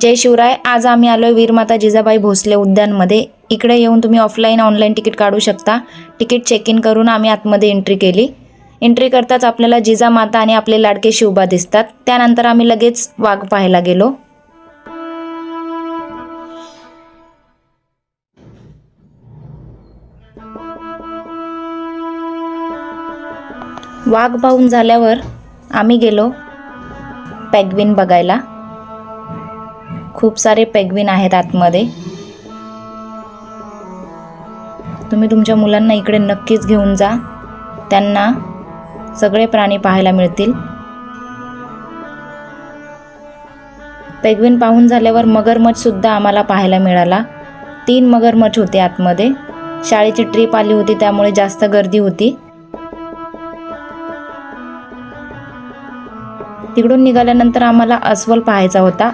जय शिवराय आज आम्ही आलो आहे वीरमाता जिजाबाई भोसले उद्यानमध्ये. इकडे येऊन तुम्ही ऑफलाईन ऑनलाईन तिकीट काढू शकता. तिकीट चेक इन करून आम्ही आतमध्ये एंट्री केली. एंट्री करताच आपल्याला जिजामाता आणि आपले लाडके शिवबा दिसतात. त्यानंतर आम्ही लगेच वाघ पाहायला गेलो. वाघ पाहून झाल्यावर आम्ही गेलो पॅगविन बघायला. खूप सारे पेग्विन आहेत आतमध्ये. तुम्ही तुमच्या मुलांना इकडे नक्कीच घेऊन जा. त्यांना सगळे प्राणी पाहायला मिळतील. पेग्विन पाहून झाल्यावर मगरमच्छसुद्धा आम्हाला पाहायला मिळाला. तीन मगरमच्छ होते आतमध्ये. शाळेची ट्रिप आली होती त्यामुळे जास्त गर्दी होती. तिकडून निघाल्यानंतर आम्हाला अस्वल पाहायचा होता.